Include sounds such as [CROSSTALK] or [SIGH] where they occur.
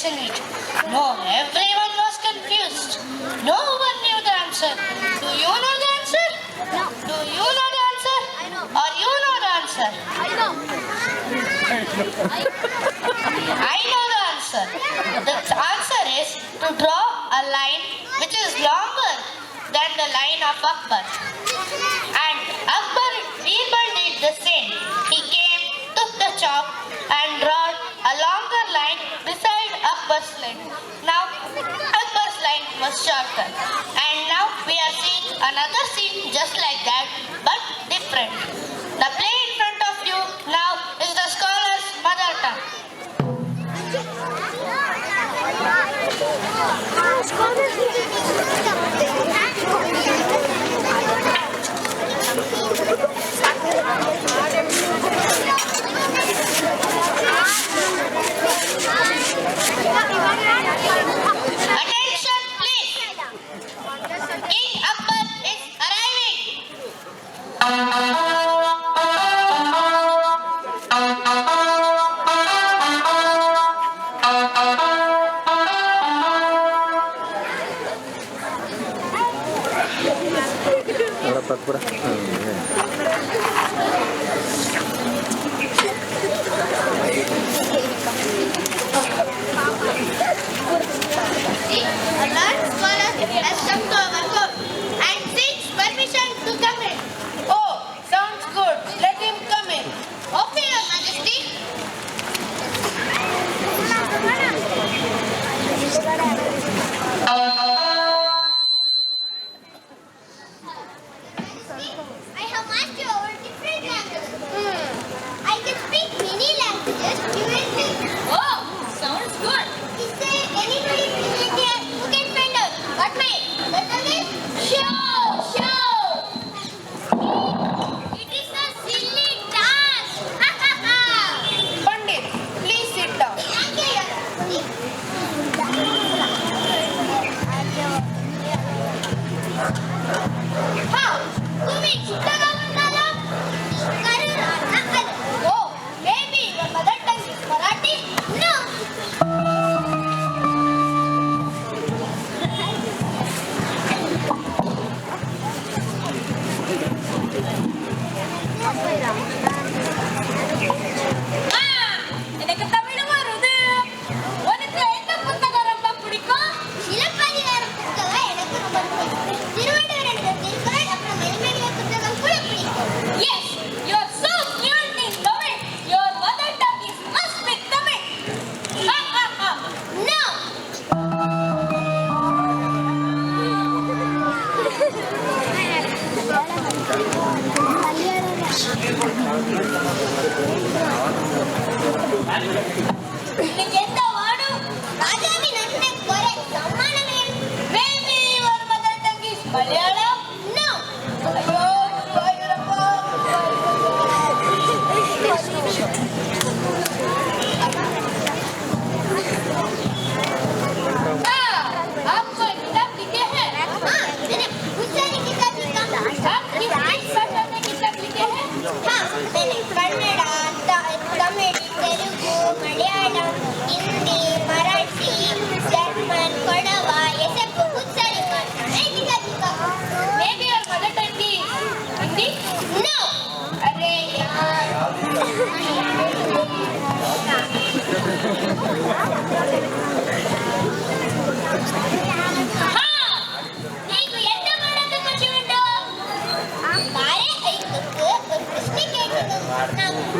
silly. No, everyone was confused. No one knew the answer. Do you know the answer? No. Do you know the answer? I know. Or you know the answer? I know. I know the answer. The answer is to draw a line which is longer than the line of Akbar. And Akbar, Birbal did the same. He came, took the chalk, and drew a longer line beside bus line. Now our bus line was shorter. And now we are seeing another scene just like that but different. The play in front of you now is the scholar's mother tongue. [LAUGHS] para por. Ah,